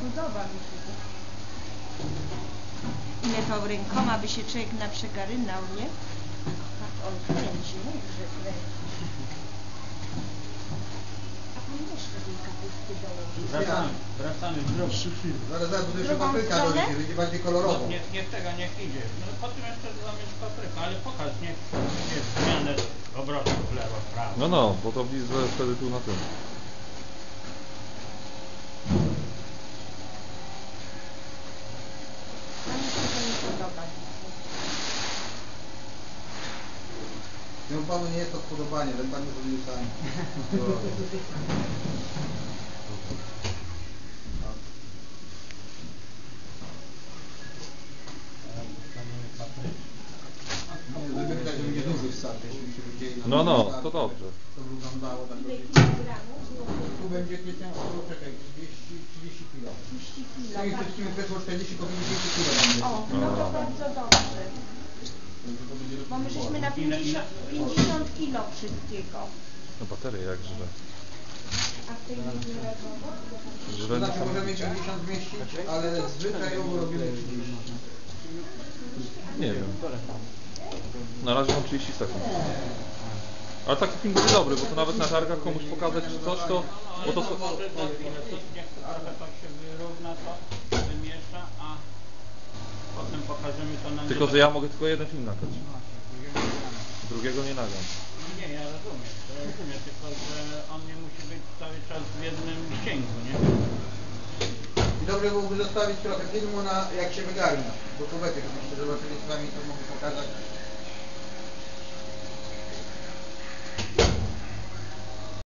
Podoba mi się to. Ile to rękoma by się człowiek na przegarynał, nie? Tak, on kręci, że kręci. A pan jeszcze tej kapustki dołożył. Wracamy, wracamy w. Zaraz, zaraz, bo to jeszcze Drugą papryka stronę? dojdzie, będzie bardziej kolorowo. No, niech, niech tego, niech idzie. No potem jeszcze zamiast papryka, ale pokaż, niech niech zmianę obrotów w lewo, w prawo. No no, bo to widzę wtedy tu na tym. A mi się to nie podoba. Temu panu nie jest to spodobanie, ten pan nie zrobił na No, no, to dobrze. To by wyglądało tak? Tu będzie kwiecienko, czekaj, 30, 30 kg. 30 Z tymi kilo, tak. wszystkimi weszło 40 po 50 kg będzie. O, no to bardzo dobrze. Na Ile- ile? 50, 50 kilo wszystkiego. No baterie jak źle. A w tej? To Źle znaczy możemy 50 zmieścić, ale zwyczajowo robimy 30. Nie wiem. Na razie mam 30 sekund. Ale taki film będzie dobry, bo to nawet na targach komuś pokazać czy coś, to... Bo to... Są- niech trochę to się wyrówna, to wymiesza, a potem pokażemy to na Tylko, że ja mogę tylko jeden film nagrać. Drugiego nie nagram. No nie, ja rozumiem, to ja rozumiem, tylko że on nie musi być cały czas w jednym księgu, nie? I dobrze byłoby zostawić trochę filmu na jak się wygarnia, do kubeczek, żebyście zobaczyli sami, co mogę pokazać